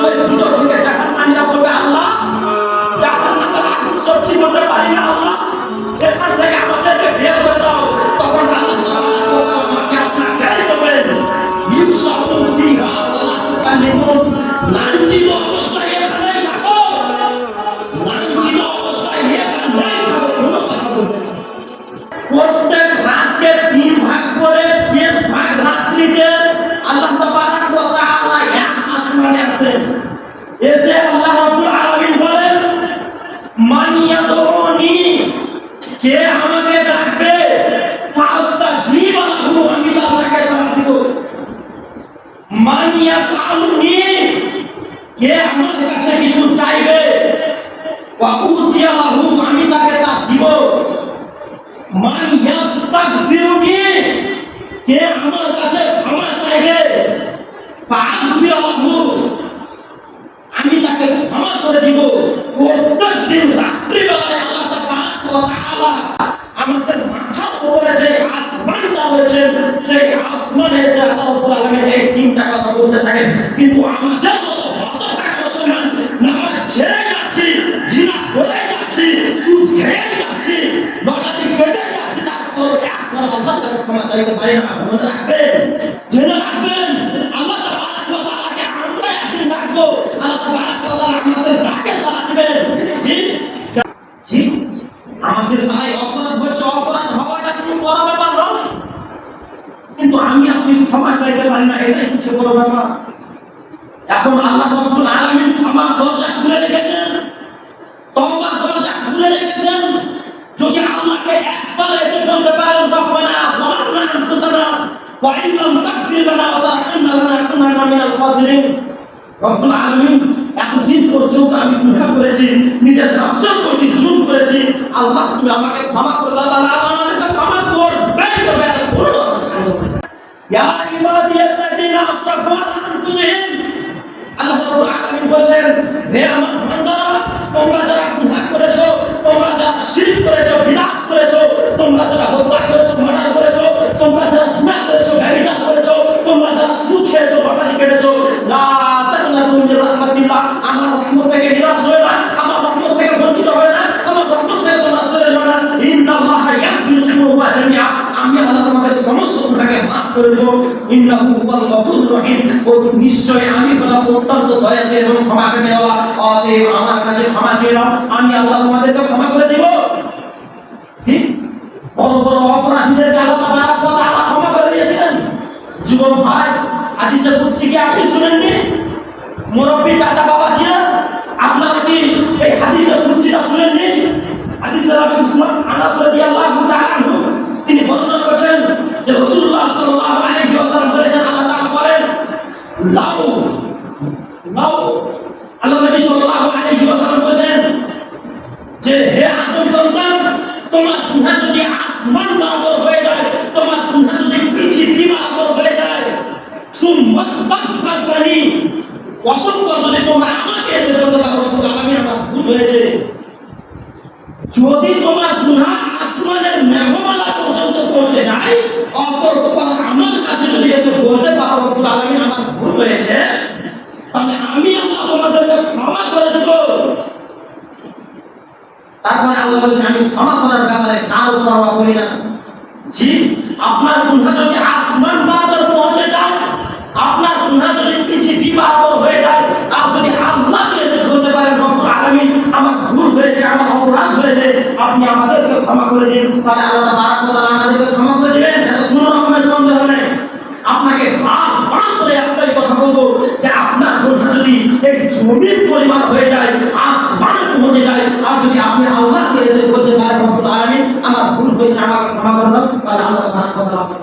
জাহান্নামের কে আমাকে ডাকবে? ফাস্তাজিব লাহু আমি তাকে সাড়া দিব। মান ইয়াসআলুনি কে আমার কাছে কিছু চাইবে? ওয়া উতিয়া লাহু, আমি তাকে তা দিব। মান ইয়াস্তাগফিরুনি কে আমার কাছে ক্ষমা চাইবে? ফাগফিরহু আমি তাকে ক্ষমা করে দিব। দিন রাত্রিবেলায় আল্লাহ তাবারক তাআলা আমাদের মাথার উপরে যে আসমানটা রয়েছে, সেই আসমানে যে আল্লাহ রাব্বুল আলামিন এই তিনটা কথা বলতে থাকেন। কিন্তু আমাদের ক্ষমা চাইতে পারি না। মনে রাখবেন আল্লাহ তাবারক ওয়া তাআলাকে আমরা একদিন ডাকবো আল্লাহ তাবারক ওয়া তাআলা আমাদের ডাকে সাড়া দিবেন জি জি আমাদের তাই অপরাধ হচ্ছে অপরাধ হওয়াটা কোনো বড় ব্যাপার নয় কিন্তু আমি আপনি ক্ষমা চাইতে পারি না, এটাই হচ্ছে বড় ব্যাপার। এখন আল্লাহ রাব্বুল আলামিন ক্ষমা দরজা খুলে রেখেছেন তওবার দরজা খুলে রেখেছেন। যদি আল্লাহকে একবার এসে বলতে পারেন, রব্বানা যালামনা আনফুসানা ওয়া ইন লাম তাগফির লানা ওয়া তারহামনা মিনাল খাসিরিন। রব্বুল আলামিন এতদিন পর্যন্ত আমি গুনাহ করেছি, নিজের নফসের প্রতি জুলুম করেছি। আল্লাহ তুমি আমাকে ক্ষমা করে দাও ইয়া ইবাদিয়াল্লাযীনা আসরাফু আলা আনফুসিহিম। আল্লাহ রাব্বুল আলামিন বলেন হে আমার বান্দারা, তোমরা যারা গুনাহ করেছ, তোমরা যারা শিরক করেছ বিদআত করেছ, তোমরা যারা হত্যা করেছ, মার্ডার করেছ, তোমরা যারা জিনা করেছ, ব্যভিচার করেছ, তোমরা যারা সুদ খেয়েছো বাটালি কেটেছো লা তাকনাতু মিন রাহমাতিল্লাহ। আমার রহমত থেকে নিরাশ হয়ে না, আমার রহমত থেকে বঞ্চিত হয়ে না, আমার রহমত থেকে তোমরা সরে যাও না। ইন্নাল্লাহা ইয়াগফিরু যুনুবা জামিআ। আমি আল্লাহ তোমাদের সমস্ত গুনাহকে মাফ করে দেব। ইন্নাহু হুয়াল রহিম। ও নিশ্চয় আমি হলাম অত্যন্ত দয়াশীল এবং ক্ষমা করে দেওয়া অতএব আমার কাছে ক্ষমা চেয়ে নাও। আমি আল্লাহ তোমাদেরকে ক্ষমা করে দেব। ঠিক? বড় বড় অপরাধীদেরকে আল্লাহ তাআলা তাআলা ক্ষমা করে দিয়েছিলেন। যুবক ভাই, হাদিসে কুদসি কি আপনি শুনেননি? মুরব্বী চাচা বাবা ছিলেন আদম সন্তান, তোমার গুনাহ যদি আসমান বরাবর হয়ে যায়, তোমার গুনাহ যদি পৃথিবী বরাবর হয়ে যায় সুমাস্তাগফার পানি, অতঃপর যদি তোমরা আমাকে এসে বলতে পারো আমি আমার ভুল হয়েছে। যদি তোমার গুনাহ আসমানের মেঘমালা পর্যন্ত পৌঁছে যায় অতঃপর আমার কাছে যদি এসে বলতে পারো রব্বুল আলামিন আমার ভুল হয়েছে তাহলে আমি আল্লাহ তোমাদেরকে ক্ষমা করে দেব তারপরে আল্লাহ বলছে, আমি ক্ষমা করার ব্যাপারে কারও পরোয়া করি না। জি, আপনার যদি আসমান বারবার পৌঁছে যায়, আপনার গুনাহ যদি পৃথিবী বারবার হয়ে যায়, আর যদি আল্লাহকে এসে বলতে রক্ত আগামী আমার ভুল হয়েছে, আমার অপরাধ হয়েছে, আপনি আমাদেরকে ক্ষমা করে দিন। তাহলে আল্লাহ আলামিন আমার ক্ষমা করে দাও তাহলে আল্লাহ